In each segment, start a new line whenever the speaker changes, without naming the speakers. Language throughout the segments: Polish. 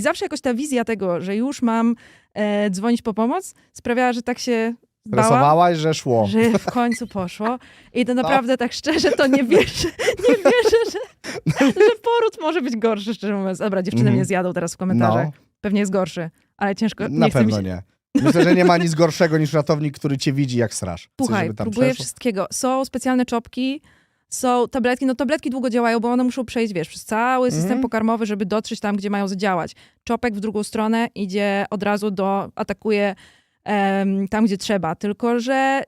I zawsze jakoś ta wizja tego, że już mam e, dzwonić po pomoc, sprawiała, że tak się
Stresowałaś, że szło.
że w końcu poszło. I to naprawdę tak szczerze, to nie wierzę, nie wierzę, że, że poród może być gorszy, szczerze mówiąc. Dobra, dziewczyny
Mhm.
mnie zjadą teraz w komentarzach.
No,
Pewnie jest gorszy, ale ciężko,
na
nie
pewno
się.
nie. Myślę, że nie ma nic gorszego niż ratownik, który cię widzi jak żeby tam
próbuję
przeszło.
wszystkiego. Są specjalne czopki, są tabletki. No tabletki długo działają, bo one muszą przejść, wiesz, przez cały system
Mhm.
pokarmowy, żeby dotrzeć tam, gdzie mają zadziałać. Czopek w drugą stronę idzie od razu do, atakuje em, tam, gdzie trzeba. Tylko, że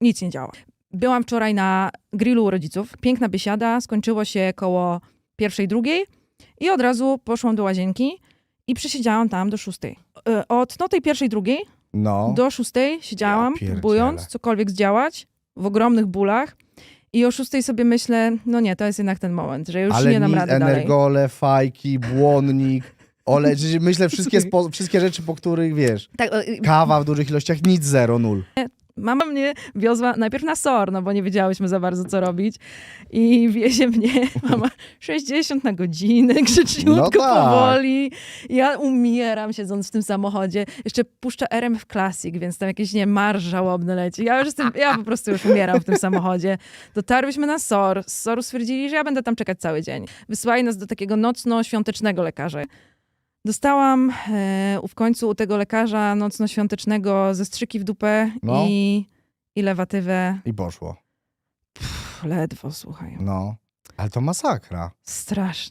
nic nie działa. Byłam wczoraj na grillu u rodziców. Piękna biesiada, skończyło się koło pierwszej, drugiej i od razu poszłam do łazienki i przesiedziałam tam do szóstej. E, Od no tej pierwszej, drugiej
No.
do szóstej siedziałam,
Ja
próbując cokolwiek zdziałać w ogromnych bólach. I o szóstej sobie myślę, no nie, to jest jednak ten moment, że już
Ale
nie dam rady dalej.
energole, fajki, błonnik, ole, myślę wszystkie, spo, wszystkie rzeczy, po których wiesz,
Tak,
kawa w dużych ilościach, nic, zero, nul.
Mama mnie wiozła najpierw na SOR, no bo nie wiedziałyśmy za bardzo, co robić. I wiezie mnie, mama, 60 na godzinę, grzeczniutko,
No tak.
powoli. Ja umieram siedząc w tym samochodzie. Jeszcze puszcza RMF Classic, więc tam jakiś, nie marsz żałobny leci. Ja już jestem, ja po prostu już umieram w tym samochodzie. Dotarłyśmy na SOR. Z SOR-u stwierdzili, że ja będę tam czekać cały dzień. Wysłali nas do takiego nocno-świątecznego lekarza. Dostałam e, w końcu u tego lekarza nocno-świątecznego zestrzyki w dupę
No.
i, i lewatywę.
I poszło.
Pff, ledwo, słuchaj.
No. Ale to masakra.
Straszne.